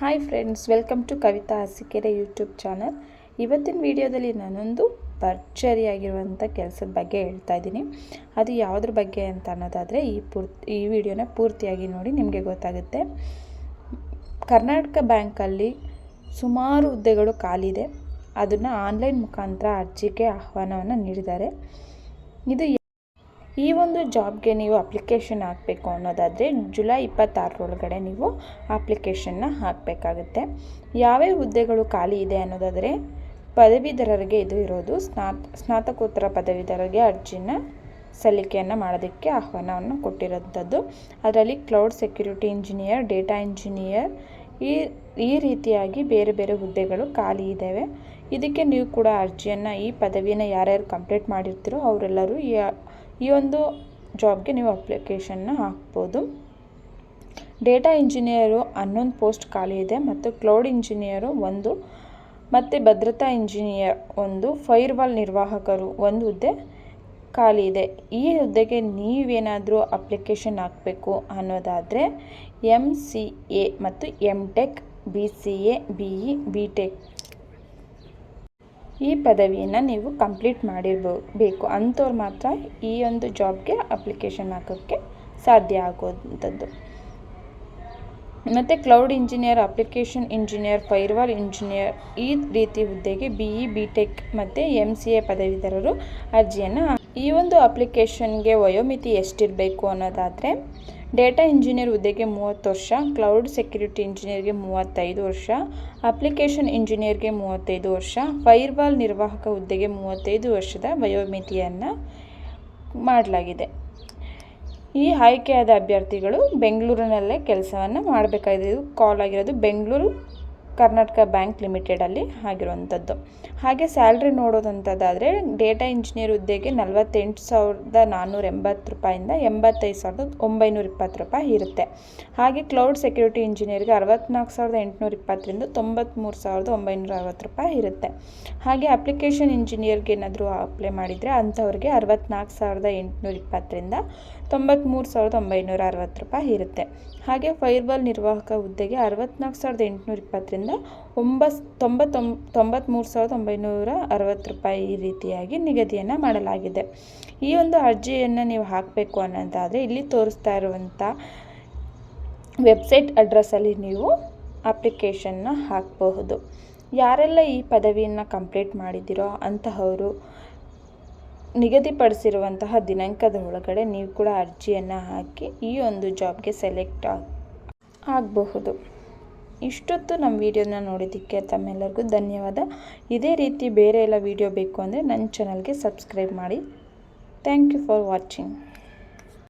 Hi friends welcome to Kavitha Hasikere YouTube channel ಇವತ್ತಿನ ವಿಡಿಯೋದಲ್ಲಿ ನಾನೊಂದು ಭರ್ಜರಿಯಾಗಿರುವಂಥ ಕೆಲಸದ ಬಗ್ಗೆ ಹೇಳ್ತಾ ಇದ್ದೀನಿ. ಅದು ಯಾವುದ್ರ ಬಗ್ಗೆ ಅಂತ ಅನ್ನೋದಾದರೆ ಈ ಪೂರ್ತಿ ಈ ವಿಡಿಯೋನ ಪೂರ್ತಿಯಾಗಿ ನೋಡಿ ನಿಮಗೆ ಗೊತ್ತಾಗುತ್ತೆ. ಕರ್ನಾಟಕ ಬ್ಯಾಂಕಲ್ಲಿ ಸುಮಾರು ಹುದ್ದೆಗಳು ಖಾಲಿದೆ. ಅದನ್ನು ಆನ್ಲೈನ್ ಮುಖಾಂತರ ಅರ್ಜಿಗೆ ಆಹ್ವಾನವನ್ನು ನೀಡಿದ್ದಾರೆ. ಇದು ಈ ಒಂದು ಜಾಬ್ಗೆ ನೀವು ಅಪ್ಲಿಕೇಶನ್ ಹಾಕಬೇಕು ಅನ್ನೋದಾದರೆ ಜುಲೈ ಇಪ್ಪತ್ತಾರರೊಳಗಡೆ ನೀವು ಅಪ್ಲಿಕೇಶನ್ನ ಹಾಕಬೇಕಾಗುತ್ತೆ. ಯಾವ್ಯಾವ ಹುದ್ದೆಗಳು ಖಾಲಿ ಇದೆ ಅನ್ನೋದಾದರೆ ಪದವೀಧರರಿಗೆ ಇದು ಇರೋದು. ಸ್ನಾತ್, ಸ್ನಾತಕೋತ್ತರ ಪದವೀಧರರಿಗೆ ಅರ್ಜಿನ ಸಲ್ಲಿಕೆಯನ್ನು ಮಾಡೋದಕ್ಕೆ ಆಹ್ವಾನವನ್ನು ಕೊಟ್ಟಿರೋಂಥದ್ದು. ಅದರಲ್ಲಿ cloud security engineer, data engineer ಈ ಈ ರೀತಿಯಾಗಿ ಬೇರೆ ಬೇರೆ ಹುದ್ದೆಗಳು ಖಾಲಿ ಇದ್ದಾವೆ. ಇದಕ್ಕೆ ನೀವು ಕೂಡ ಅರ್ಜಿಯನ್ನು ಈ ಪದವಿನ ಯಾರ್ಯಾರು ಕಂಪ್ಲೀಟ್ ಮಾಡಿರ್ತೀರೋ ಅವರೆಲ್ಲರೂ ಈ ಈ ಒಂದು ಜಾಬ್ಗೆ ನೀವು ಅಪ್ಲಿಕೇಶನ್ನ ಹಾಕ್ಬೋದು. ಡೇಟಾ ಇಂಜಿನಿಯರು ಹನ್ನೊಂದು ಪೋಸ್ಟ್ ಖಾಲಿ ಇದೆ ಮತ್ತು ಕ್ಲೌಡ್ ಇಂಜಿನಿಯರು ಒಂದು ಮತ್ತು ಭದ್ರತಾ ಇಂಜಿನಿಯರ್ ಒಂದು, ಫೈರ್ವಾಲ್ ನಿರ್ವಾಹಕರು ಒಂದು ಹುದ್ದೆ ಖಾಲಿ ಇದೆ. ಈ ಹುದ್ದೆಗೆ ನೀವೇನಾದರೂ ಅಪ್ಲಿಕೇಶನ್ ಹಾಕಬೇಕು ಅನ್ನೋದಾದರೆ ಎಂ ಸಿ ಎ ಮತ್ತು M tech B C A B E B tech ಈ ಪದವಿಯನ್ನು ನೀವು ಕಂಪ್ಲೀಟ್ ಮಾಡಿರಬೇಕು. ಅಂಥವ್ರು ಮಾತ್ರ ಈ ಒಂದು ಜಾಬ್ಗೆ ಅಪ್ಲಿಕೇಶನ್ ಹಾಕೋಕ್ಕೆ ಸಾಧ್ಯ ಆಗೋವಂಥದ್ದು. ಮತ್ತು cloud engineer, application engineer, firewall engineer ಈ ರೀತಿ ಹುದ್ದೆಗೆ ಬಿ ಇ ಬಿ ಟೆಕ್ ಮತ್ತು ಎಂ ಸಿ ಎ ಪದವೀಧರರು ಅರ್ಜಿಯನ್ನು ಈ ಒಂದು ಅಪ್ಲಿಕೇಶನ್ಗೆ ವಯೋಮಿತಿ ಎಷ್ಟಿರಬೇಕು ಅನ್ನೋದಾದರೆ, ಡೇಟಾ ಇಂಜಿನಿಯರ್ ಹುದ್ದೆಗೆ ಮೂವತ್ತು ವರ್ಷ, ಕ್ಲೌಡ್ ಸೆಕ್ಯೂರಿಟಿ ಇಂಜಿನಿಯರ್ಗೆ ಮೂವತ್ತೈದು ವರ್ಷ, ಅಪ್ಲಿಕೇಶನ್ ಇಂಜಿನಿಯರ್ಗೆ ಮೂವತ್ತೈದು ವರ್ಷ, ಫೈರ್ವಾಲ್ ನಿರ್ವಾಹಕ ಹುದ್ದೆಗೆ ಮೂವತ್ತೈದು ವರ್ಷದ ವಯೋಮಿತಿಯನ್ನು ಮಾಡಲಾಗಿದೆ. ಈ ಆಯ್ಕೆಯಾದ ಅಭ್ಯರ್ಥಿಗಳು ಬೆಂಗಳೂರಿನಲ್ಲೇ ಕೆಲಸವನ್ನು ಮಾಡಬೇಕಾಗಿದೆ. ಇದು ಕಾಲ್ ಆಗಿರೋದು ಬೆಂಗಳೂರು ಕರ್ನಾಟಕ ಬ್ಯಾಂಕ್ ಲಿಮಿಟೆಡಲ್ಲಿ ಆಗಿರುವಂಥದ್ದು ಹಾಗೆ ಸ್ಯಾಲ್ರಿ ನೋಡೋದಂಥದ್ದಾದರೆ ಡೇಟಾ ಇಂಜಿನಿಯರ್ ಹುದ್ದೆಗೆ ನಲವತ್ತೆಂಟು ಸಾವಿರದ ನಾನ್ನೂರ ಎಂಬತ್ತು ರೂಪಾಯಿಂದ ಎಂಬತ್ತೈದು ಸಾವಿರದ ಒಂಬೈನೂರ ಇಪ್ಪತ್ತು ರೂಪಾಯಿ ಇರುತ್ತೆ. ಹಾಗೆ ಕ್ಲೌಡ್ ಸೆಕ್ಯೂರಿಟಿ ಇಂಜಿನಿಯರ್ಗೆ ಅರವತ್ನಾಲ್ಕು ಸಾವಿರದ ಎಂಟುನೂರ ಇಪ್ಪತ್ತರಿಂದ ತೊಂಬತ್ತ್ಮೂರು ಸಾವಿರದ ಒಂಬೈನೂರ ಅರವತ್ತು ರೂಪಾಯಿ ಇರುತ್ತೆ. ಹಾಗೆ ಅಪ್ಲಿಕೇಶನ್ ಇಂಜಿನಿಯರ್ಗೆ ಏನಾದರೂ ಅಪ್ಲೈ ಮಾಡಿದರೆ ಅಂಥವ್ರಿಗೆ ಅರವತ್ನಾಲ್ಕು ಸಾವಿರದ ಎಂಟುನೂರ ಇಪ್ಪತ್ತರಿಂದ ತೊಂಬತ್ತ್ಮೂರು ಸಾವಿರದ ಒಂಬೈನೂರ ಅರವತ್ತು ರೂಪಾಯಿ ಇರುತ್ತೆ. ಹಾಗೆ ಫೈರ್ಬಾಲ್ ನಿರ್ವಾಹಕ ಹುದ್ದೆಗೆ ಅರವತ್ತ್ನಾಲ್ಕು ಸಾವಿರದ ಎಂಟುನೂರ ಇಪ್ಪತ್ತರಿಂದ ಒಂಬತ್ತು ತೊಂಬತ್ತೊಂಬ ತೊಂಬತ್ತ್ಮೂರು ಸಾವಿರದ ಒಂಬೈನೂರ ಅರವತ್ತು ರೂಪಾಯಿ ಈ ರೀತಿಯಾಗಿ ನಿಗದಿಯನ್ನು ಮಾಡಲಾಗಿದೆ. ಈ ಒಂದು ಅರ್ಜಿಯನ್ನು ನೀವು ಹಾಕಬೇಕು ಅನ್ನೋದಾದರೆ ಇಲ್ಲಿ ತೋರಿಸ್ತಾ ಇರುವಂಥ ವೆಬ್ಸೈಟ್ ಅಡ್ರೆಸ್ಸಲ್ಲಿ ನೀವು ಅಪ್ಲಿಕೇಶನ್ನ ಹಾಕಬಹುದು. ಯಾರೆಲ್ಲ ಈ ಪದವಿಯನ್ನು ಕಂಪ್ಲೀಟ್ ಮಾಡಿದ್ದೀರೋ ಅಂತಹವರು ನಿಗದಿಪಡಿಸಿರುವಂತಹ ದಿನಾಂಕದ ಒಳಗಡೆ ನೀವು ಕೂಡ ಅರ್ಜಿಯನ್ನು ಹಾಕಿ ಈ ಒಂದು ಜಾಬ್ಗೆ ಸೆಲೆಕ್ಟ್ ಆಗಬಹುದು. ಇಷ್ಟೊತ್ತು ನಮ್ಮ ವಿಡಿಯೋನ ನೋಡಿದ್ದಕ್ಕೆ ತಮ್ಮೆಲ್ಲರಿಗೂ ಧನ್ಯವಾದ. ಇದೇ ರೀತಿ ಬೇರೆ ಎಲ್ಲ ವಿಡಿಯೋ ಬೇಕು ಅಂದರೆ ನನ್ನ ಚಾನಲ್ಗೆ ಸಬ್ಸ್ಕ್ರೈಬ್ ಮಾಡಿ. Thank you for watching.